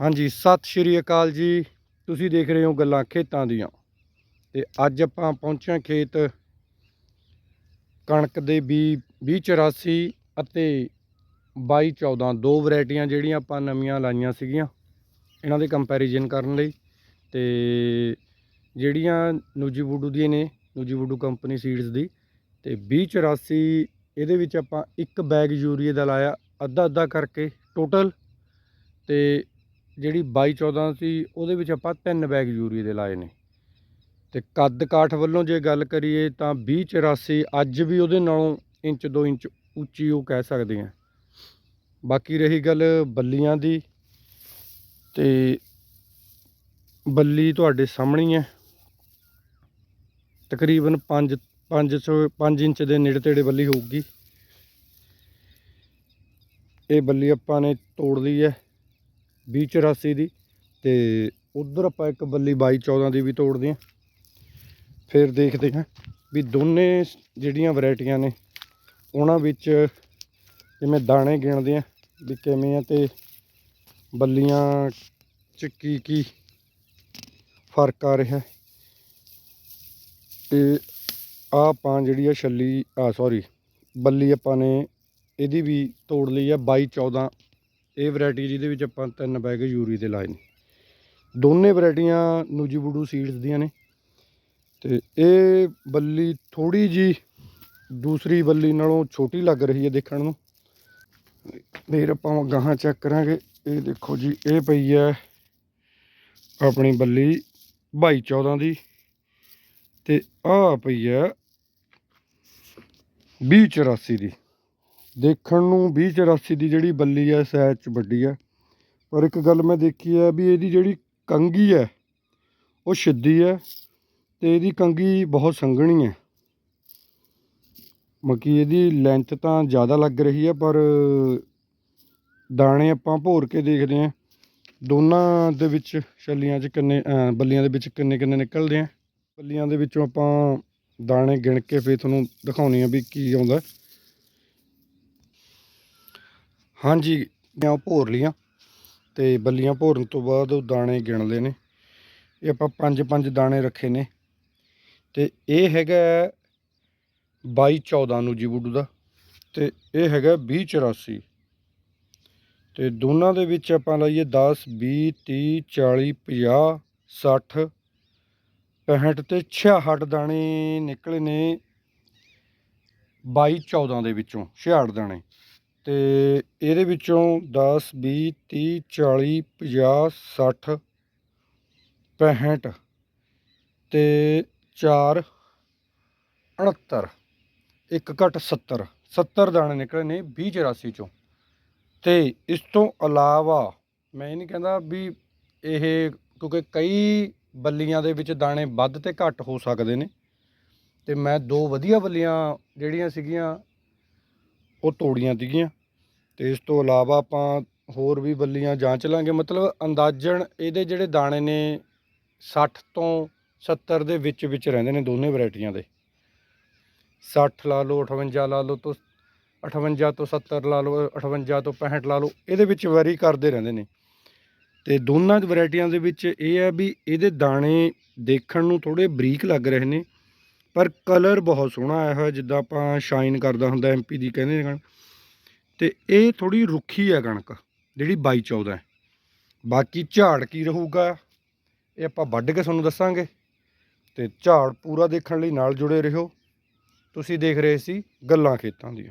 ਹਾਂਜੀ, ਸਤਿ ਸ਼੍ਰੀ ਅਕਾਲ ਜੀ। ਤੁਸੀਂ ਦੇਖ ਰਹੇ ਹੋ ਗੱਲਾਂ ਖੇਤਾਂ ਦੀਆਂ। ਤੇ ਅੱਜ ਆਪਾਂ ਪਹੁੰਚੇ ਹਾਂ ਖੇਤ ਕਣਕ ਦੇ ਬੀ 2084 ਅਤੇ 2214 ਦੋ ਵੈਰਾਈਟੀਆਂ ਜਿਹੜੀਆਂ ਆਪਾਂ ਨਵੀਆਂ ਲਾਈਆਂ ਸੀਗੀਆਂ ਇਹਨਾਂ ਦੇ ਕੰਪੈਰੀਜ਼ਨ ਕਰਨ ਲਈ। ਤੇ ਜਿਹੜੀਆਂ ਨੂਜੀ ਵੁੱਡੂ ਦੀਆਂ ਨੇ ਨੂਜੀ ਵੁੱਡੂ ਕੰਪਨੀ ਸੀਡਸ ਦੀ, ਤੇ 2084 ਇਹਦੇ ਵਿੱਚ ਆਪਾਂ ਇੱਕ ਬੈਗ ਯੂਰੀਏ ਦਾ ਲਾਇਆ ਅੱਧਾ ਅੱਧਾ ਕਰਕੇ ਟੋਟਲ ਤੇ ਜਿਹੜੀ 22 14 ਸੀ, ਉਹਦੇ ਵਿੱਚ ਆਪਾਂ ਤਿੰਨ ਬੈਗ ਯੂਰੀਏ ਦੇ ਲਾਏ ਨੇ। ਤੇ ਕੱਦ ਕਾਠ ਵੱਲੋਂ ਜੇ ਗੱਲ ਕਰੀਏ ਤਾਂ 20 84 ਅੱਜ ਵੀ ਉਹਦੇ ਨਾਲੋਂ ਇੰਚ 2 ਇੰਚ ਉੱਚੀ ਉਹ ਕਹਿ ਸਕਦੇ ਆ ਬਾਕੀ ਰਹੀ ਗੱਲ ਬੱਲੀਆਂ ਦੀ, ਤੇ ਬੱਲੀ ਤੁਹਾਡੇ ਸਾਹਮਣੇ ਹੈ। ਤਕਰੀਬਨ 5 500 5 ਇੰਚ ਦੇ ਨੇੜੇ ਤੇੜੇ ਬੱਲੀ ਹੋਊਗੀ। ਇਹ ਬੱਲੀ ਆਪਾਂ ਨੇ ਤੋੜ ਲਈ ਹੈ। 2084 ਦੀ ਤੇ ਉਧਰ ਆਪਾਂ ਇੱਕ ਬੱਲੀ 2214 ਦੀ ਵੀ ਤੋੜਦੇ ਹਾਂ। ਫਿਰ ਦੇਖਦੇ ਹਾਂ ਵੀ ਦੋਨੇ ਜਿਹੜੀਆਂ ਵੈਰਾਈਟੀਆਂ ਨੇ, ਉਹਨਾਂ ਵਿੱਚ ਜਿਵੇਂ ਦਾਣੇ ਗਿਣਦੇ ਆ ਵੀ ਕਿਵੇਂ ਆ ਤੇ ਬੱਲੀਆਂ ਚ ਕੀ ਕੀ ਫ਼ਰਕ ਆ ਰਿਹਾ। ਤੇ ਆਹ ਆਪਾਂ ਜਿਹੜੀ ਆ ਛੱਲੀ ਆ ਸੌਰੀ ਬੱਲੀ ਆਪਾਂ ਨੇ ਇਹਦੀ ਵੀ ਤੋੜ ਲਈ ਆ 22 14 ਇਹ ਵੈਰਾਈਟੀ ਜਿਹਦੇ ਵਿੱਚ ਆਪਾਂ ਤਿੰਨ ਬੈਗ ਯੂਰੀ ਦੇ ਲਾਏ ਨੇ। ਦੋਨੇ ਵੈਰਾਈਟੀਆਂ ਨੂਜੀ ਬੂਡੂ ਸੀਡਸ ਦੀਆਂ ਨੇ। ਤੇ ਇਹ ਬੱਲੀ ਥੋੜੀ ਜੀ ਦੂਸਰੀ ਬੱਲੀ ਨਾਲੋਂ ਛੋਟੀ ਲੱਗ ਰਹੀ ਹੈ ਦੇਖਣ ਨੂੰ। ਫਿਰ ਆਪਾਂ ਗਾਹਾਂ ਚੈੱਕ ਕਰਾਂਗੇ। ਇਹ ਦੇਖੋ ਜੀ, ਇਹ ਪਈ ਹੈ ਆਪਣੀ ਬੱਲੀ 22 14 ਦੀ। ਤੇ ਆ ਪਈ ਹੈ 20 84 ਦੀ। ਦੇਖਣ ਨੂੰ 20 84 ਦੀ ਜਿਹੜੀ ਬੱਲੀ ਹੈ ਸਾਈਜ਼ ਚ ਵੱਡੀ ਹੈ ਪਰ ਇੱਕ ਗੱਲ ਮੈਂ ਦੇਖੀ ਹੈ ਵੀ ਇਹਦੀ ਜਿਹੜੀ ਕੰਗੀ ਹੈ ਉਹ ਸਿੱਧੀ ਹੈ ਤੇ ਇਹਦੀ ਕੰਗੀ ਬਹੁਤ ਸੰਘਣੀ ਹੈ ਮਕੀ ਇਹਦੀ ਲੈਂਥ ਤਾਂ ਜ਼ਿਆਦਾ ਲੱਗ ਰਹੀ ਹੈ ਪਰ ਦਾਣੇ ਆਪਾਂ ਭੋਰ ਕੇ ਦੇਖਦੇ ਹਾਂ ਦੋਨਾਂ ਦੇ ਵਿੱਚ ਛੱਲੀਆਂ 'ਚ ਕਿੰਨੇ ਬੱਲੀਆਂ ਦੇ ਵਿੱਚ ਕਿੰਨੇ ਕਿੰਨੇ ਨਿਕਲਦੇ ਆ। ਬੱਲੀਆਂ ਦੇ ਵਿੱਚੋਂ ਆਪਾਂ ਦਾਣੇ ਗਿਣ ਕੇ ਫੇਰ ਤੁਹਾਨੂੰ ਦਿਖਾਉਣੀ ਆ ਵੀ ਕੀ ਆਉਂਦਾ। ਹਾਂਜੀ ਮੈਂ ਭੋਰ ਲੀਆਂ ਤੇ ਬੱਲੀਆਂ ਭੋਰਨ ਤੋਂ ਬਾਅਦ ਉਹ ਦਾਣੇ ਗਿਣ ਲਏ ਨੇ। ਇਹ ਆਪਾਂ ਪੰਜ ਪੰਜ ਦਾਣੇ ਰੱਖੇ ਨੇ ਤੇ ਇਹ ਹੈਗਾ 22 14 ਨੂੰ ਜੀ ਬੁੱਡੂ ਦਾ ਤੇ ਇਹ ਹੈਗਾ 20 84 ਤੇ ਦੋਨਾਂ ਦੇ ਵਿੱਚ ਆਪਾਂ ਲਾਈਏ 10 20 30 40 50 60 65 ਤੇ 66 ਦਾਣੇ ਨਿਕਲੇ ਨੇ 22 14 ਦੇ ਵਿੱਚੋਂ 66 ਦਾਣੇ। ਤੇ ਇਹਦੇ ਵਿੱਚੋਂ 10 20 30 40 50 60 65 ਤੇ 4 69 ਇੱਕ ਘੱਟ 70 70 ਦਾਣੇ ਨਿਕਲੇ ਨੇ 20 84 ਚੋਂ। ਅਤੇ ਇਸ ਤੋਂ ਇਲਾਵਾ ਮੈਂ ਇਹ ਨਹੀਂ ਕਹਿੰਦਾ ਵੀ ਇਹ ਕਿਉਂਕਿ ਕਈ ਬੱਲੀਆਂ ਦੇ ਵਿੱਚ ਦਾਣੇ ਵੱਧ ਤੇ ਘੱਟ ਹੋ ਸਕਦੇ ਨੇ। ਤੇ ਮੈਂ ਦੋ ਵਧੀਆ ਬੱਲੀਆਂ ਜਿਹੜੀਆਂ ਸੀਗੀਆਂ ਉਹ ਤੋੜੀਆਂ ਸੀਗੀਆਂ। ਤੇ ਇਸ ਤੋਂ ਇਲਾਵਾ ਆਪਾਂ ਹੋਰ ਵੀ ਬੱਲੀਆਂ ਜਾਂਚ ਲਾਂਗੇ। ਮਤਲਬ ਅੰਦਾਜ਼ਨ ਇਹਦੇ ਜਿਹੜੇ ਦਾਣੇ ਨੇ 60 ਤੋਂ 70 ਦੇ ਵਿੱਚ ਵਿੱਚ ਰਹਿੰਦੇ ਨੇ ਦੋਨੇ ਵੈਰਾਈਟੀਆਂ ਦੇ। 60 ਲਾ ਲਓ 58 ਲਾ ਲਓ ਤੋਂ 58 ਤੋਂ 70 ਲਾ ਲਓ 58 ਤੋਂ 65 ਲਾ ਲਓ, ਇਹਦੇ ਵਿੱਚ ਵੈਰੀ ਕਰਦੇ ਰਹਿੰਦੇ ਨੇ। ਤੇ ਦੋਨਾਂ ਦੀ ਵੈਰਾਈਟੀਆਂ ਦੇ ਵਿੱਚ ਇਹ ਹੈ ਵੀ ਇਹਦੇ ਦਾਣੇ ਦੇਖਣ ਨੂੰ ਥੋੜੇ ਬਰੀਕ ਲੱਗ ਰਹੇ ਨੇ। ਪਰ ਕਲਰ ਬਹੁਤ ਸੋਹਣਾ ਆਇਆ ਹੋਇਆ ਜਿੱਦਾਂ ਆਪਾਂ ਸ਼ਾਈਨ ਕਰਦਾ ਹੁੰਦਾ ਐਮਪੀ ਦੀ ਕਹਿੰਦੇ ਨੇ ਤੇ ਇਹ ਥੋੜੀ ਰੁੱਖੀ ਹੈ ਕਣਕ, ਜਿਹੜੀ 22 14 ਬਾਕੀ ਝਾੜ ਕੀ ਰਹੂਗਾ, ਇਹ ਆਪਾਂ ਵੱਢ ਕੇ ਤੁਹਾਨੂੰ ਦੱਸਾਂਗੇ। ਤੇ ਝਾੜ ਪੂਰਾ ਦੇਖਣ ਲਈ ਨਾਲ ਜੁੜੇ ਰਹੋ। ਤੁਸੀਂ ਦੇਖ ਰਹੇ ਸੀ ਗੱਲਾਂ ਖੇਤਾਂ ਦੀਆਂ।